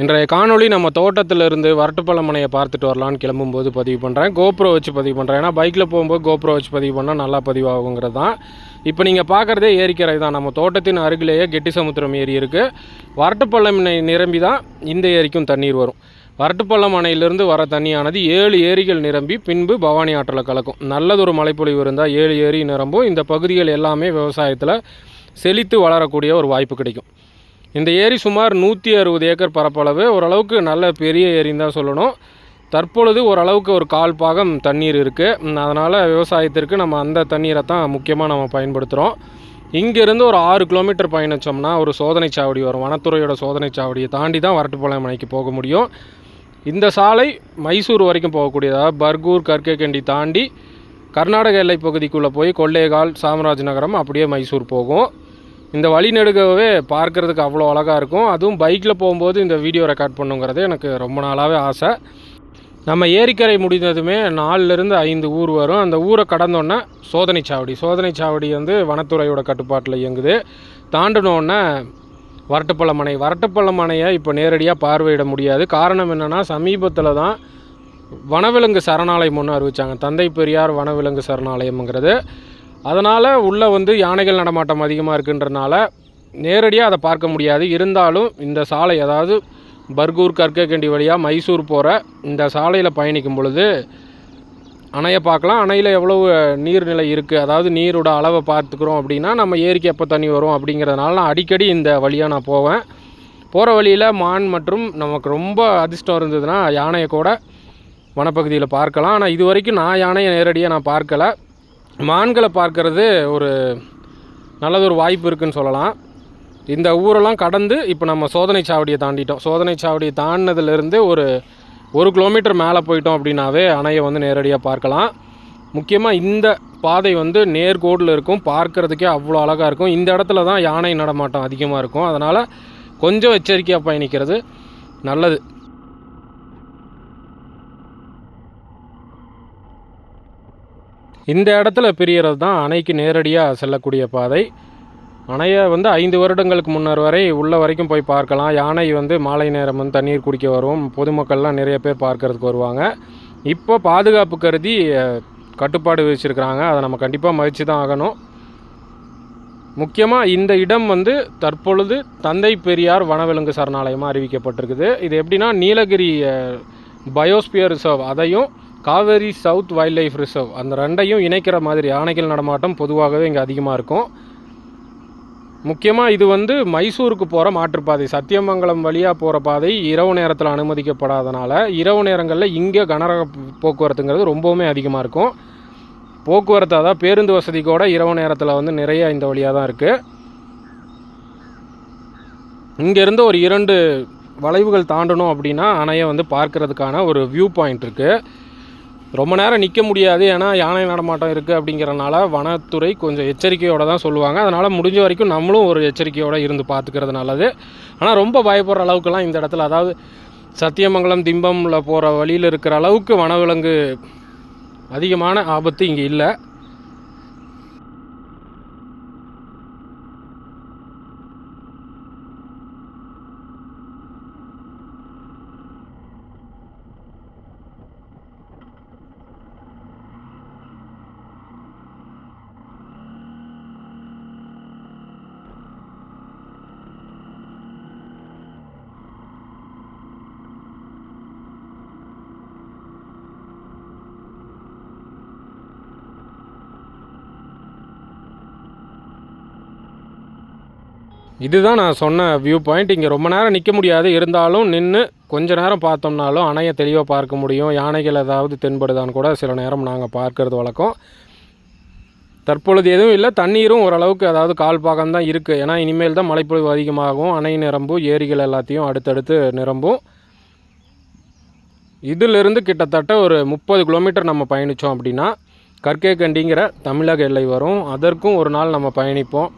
இன்றைய காணொளி நம்ம தோட்டத்திலிருந்து வரட்டுப்பழமனையை பார்த்துட்டு வரலான்னு கிளம்பும்போது பதிவு பண்ணுறேன் கோப்ரோ வச்சு பதிவு பண்ணுறேன் ஏன்னா பைக்கில் போகும்போது கோப்ரோ வச்சு பதிவு பண்ணால் நல்லா பதிவாகுங்கிறது தான். இப்போ நீங்கள் பார்க்குறதே ஏரிக்கரை தான். நம்ம தோட்டத்தின் அருகிலேயே கெட்டி சமுத்திரம் ஏரி இருக்குது வரட்டுப்பள்ளம் நிரம்பி தான் இந்த ஏரிக்கும் தண்ணீர் வரும். வரட்டுப்பள்ளம் அணையிலிருந்து வர தண்ணியானது ஏழு ஏரிகள் நிரம்பி பின்பு பவானி ஆற்றில் கலக்கும். நல்லதொரு மழைப்பொழிவு இருந்தால் ஏழு ஏரி நிரம்பும். இந்த பகுதிகள் எல்லாமே விவசாயத்தில் செழித்து வளரக்கூடிய ஒரு வாய்ப்பு கிடைக்கும். இந்த ஏரி சுமார் நூற்றி அறுபது ஏக்கர் பரப்பளவு. ஓரளவுக்கு நல்ல பெரிய ஏரின்னு தான் சொல்லணும். தற்பொழுது ஓரளவுக்கு ஒரு கால் பாகம் தண்ணீர் இருக்குது அதனால் விவசாயத்திற்கு நம்ம அந்த தண்ணீரை தான் முக்கியமாக நம்ம பயன்படுத்துகிறோம் இங்கேருந்து ஒரு ஆறு கிலோமீட்டர் பயணித்தோம்னா ஒரு சோதனை சாவடி வரும். வனத்துறையோட சோதனை சாவடியை தாண்டி தான் வரட்டுப்பாளையம் மலைக்கு போக முடியும். இந்த சாலை மைசூர் வரைக்கும் போகக்கூடியதாக பர்கூர் கற்கேகண்டி தாண்டி கர்நாடக எல்லைப் பகுதிக்குள்ளே போய் கொள்ளைகால் சாம்ராஜ் நகரம் அப்படியே மைசூர் போகும். இந்த வழிநெடுகவே பார்க்குறதுக்கு பார்க்கறதுக்கு அவ்வளோ அழகாக இருக்கும். அதுவும் பைக்கில் போகும்போது இந்த வீடியோ ரெக்கார்ட் பண்ணுங்கிறது எனக்கு ரொம்ப நாளாகவே ஆசை. நம்ம ஏரிக்கரை முடிந்ததுமே நாலுலேருந்து ஐந்து ஊர் வரும். அந்த ஊரை கடந்தோன்னே சோதனை சாவடி. சோதனை சாவடி வந்து வனத்துறையோட கட்டுப்பாட்டில் இயங்குது. தாண்டினோன்னே வரட்டுப்பள்ள மனை வரட்டுப்பள்ள மனையை இப்போ நேரடியாக பார்வையிட முடியாது. காரணம் என்னென்னா சமீபத்தில் தான் வனவிலங்கு சரணாலயம் ஒன்று அறிவித்தாங்க தந்தை பெரியார் வனவிலங்கு சரணாலயம்ங்கிறது. அதனால் உள்ளே வந்து யானைகள் நடமாட்டம் அதிகமாக இருக்குன்றனால நேரடியாக அதை பார்க்க முடியாது. இருந்தாலும் இந்த சாலை அதாவது பர்கூர் கற்கக்கண்டி வழியாக மைசூர் போகிற இந்த சாலையில் பயணிக்கும் பொழுது அணையை பார்க்கலாம். அணையில் எவ்வளவு நீர்நிலை இருக்குது அதாவது நீரோட அளவை பார்த்துக்கிறோம் அப்படின்னா நம்ம ஏரிக்கு எப்போ தண்ணி வரும் அப்படிங்கிறதுனால நான் அடிக்கடி இந்த வழியாக நான் போவேன். போகிற வழியில் மான் மற்றும் நமக்கு ரொம்ப அதிர்ஷ்டம் இருந்ததுன்னா யானையை கூட வனப்பகுதியில் பார்க்கலாம். ஆனால் இது வரைக்கும் நான் யானையை நேரடியாக நான் பார்க்கலை. மான்களை பார்க்கறது ஒரு நல்லதொரு வாய்ப்பு இருக்குன்னு சொல்லலாம். இந்த ஊரெல்லாம் கடந்து இப்போ நம்ம சோதனை சாவடியை தாண்டிட்டோம். சோதனை சாவடியை தாண்டினதுலேருந்து ஒரு ஒரு கிலோமீட்டர் மேலே போயிட்டோம் அப்படின்னாவே அணையை வந்து நேரடியாக பார்க்கலாம். முக்கியமாக இந்த பாதை வந்து நேர்கோடில் இருக்கும். பார்க்கறதுக்கே அவ்வளோ அழகாக இருக்கும். இந்த இடத்துல தான் யானை நடமாட்டம் அதிகமாக இருக்கும். அதனால் கொஞ்சம் எச்சரிக்கையாக பயணிக்கிறது நல்லது. இந்த இடத்துல பிரியறது தான் அணைக்கு நேரடியாக செல்லக்கூடிய பாதை. அணையை வந்து ஐந்து வருடங்களுக்கு முன்னர் வரை உள்ள வரைக்கும் போய் பார்க்கலாம். யானை வந்து மாலை நேரம் வந்து தண்ணீர் குடிக்க வரும். பொதுமக்கள்லாம் நிறைய பேர் பார்க்கறதுக்கு வருவாங்க. இப்போ பாதுகாப்பு கருதி கட்டுப்பாடு விதிச்சிருக்கிறாங்க அதை நம்ம கண்டிப்பாக மகிழ்ச்சி தான் ஆகணும். முக்கியமாக இந்த இடம் வந்து தற்பொழுது தந்தை பெரியார் வனவிலங்கு சரணாலயமாக அறிவிக்கப்பட்டிருக்குது. இது எப்படின்னா நீலகிரி பயோஸ்பியர் ரிசர்வ் அதையும் Kaveri south wild life reserve. அந்த ரெண்டையும் இணைக்கிற மாதிரி யானைகள் நடமாட்டம் பொதுவாகவே இங்கே அதிகமாக இருக்கும். முக்கியமாக இது வந்து மைசூருக்கு போகிற மாற்றுப்பாதை. சத்தியமங்கலம் வழியாக போகிற பாதை இரவு நேரத்தில் அனுமதிக்கப்படாதனால இரவு நேரங்களில் இங்கே கனரக போக்குவரத்துங்கிறது ரொம்பவுமே அதிகமாக இருக்கும். போக்குவரத்து அதாவது பேருந்து வசதி கூட இரவு நேரத்தில் வந்து நிறைய இந்த வழியாக தான் இருக்குது இங்கேருந்து ஒரு இரண்டு வளைவுகள் தாண்டணும் அப்படின்னா அணையை வந்து பார்க்கறதுக்கான ஒரு வியூ பாயிண்ட் இருக்குது ரொம்ப நேரம் நிற்க முடியாது. ஏன்னா யானை நடமாட்டம் இருக்குது அப்படிங்கிறனால வனத்துறை கொஞ்சம் எச்சரிக்கையோடு தான் சொல்லுவாங்க. அதனால் முடிஞ்ச வரைக்கும் நம்மளும் ஒரு எச்சரிக்கையோடு இருந்து பார்த்துக்கிறது நல்லது. ஆனால் ரொம்ப பயப்படுற அளவுக்குலாம் இந்த இடத்துல அதாவது சத்தியமங்கலம் திம்பம்ல போகிற வழியில் இருக்கிற அளவுக்கு வனவிலங்கு அதிகமான ஆபத்து இங்கே இல்லை. இதுதான் நான் சொன்ன வியூ பாயிண்ட் இங்கே ரொம்ப நேரம் நிற்க முடியாது. இருந்தாலும் நின்று கொஞ்ச நேரம் பார்த்தோம்னாலும் அணையை தெளிவாக பார்க்க முடியும். யானைகள் ஏதாவது தென்படுதான்னு கூட சில நேரம் நாங்கள் பார்க்கறது வழக்கம். தற்பொழுது எதுவும் இல்லை. தண்ணீரும் ஓரளவுக்கு அதாவது கால் பாகம் தான் இருக்குது ஏன்னா இனிமேல் தான் மழைப்பொழிவு அதிகமாகும். அணை நிரம்பும் ஏரிகள் எல்லாத்தையும் அடுத்தடுத்து நிரம்பும். இதிலிருந்து கிட்டத்தட்ட ஒரு முப்பது கிலோமீட்டர் நம்ம பயணித்தோம் அப்படின்னா கற்கே கண்டிங்கிற தமிழக எல்லை வரும். அதற்கும் ஒரு நாள் நம்ம பயணிப்போம்.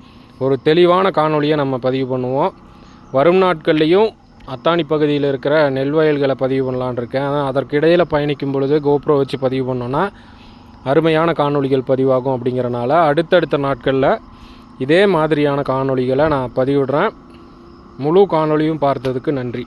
ஒரு தெளிவான காணொலியை நம்ம பதிவு பண்ணுவோம். வரும் நாட்கள்லேயும் அத்தானி பகுதியில் இருக்கிற நெல் வயல்களை பதிவு பண்ணலான்னு இருக்கேன். ஆனால் அதற்கு இடையில் பயணிக்கும் பொழுது கோப்ரோ வச்சு பதிவு பண்ணோன்னா அருமையான காணொளிகள் பதிவாகும் அப்படிங்கிறனால அடுத்தடுத்த நாட்களில் இதே மாதிரியான காணொளிகளை நான் பதிவிடுறேன். முழு காணொலியும் பார்த்ததுக்கு நன்றி.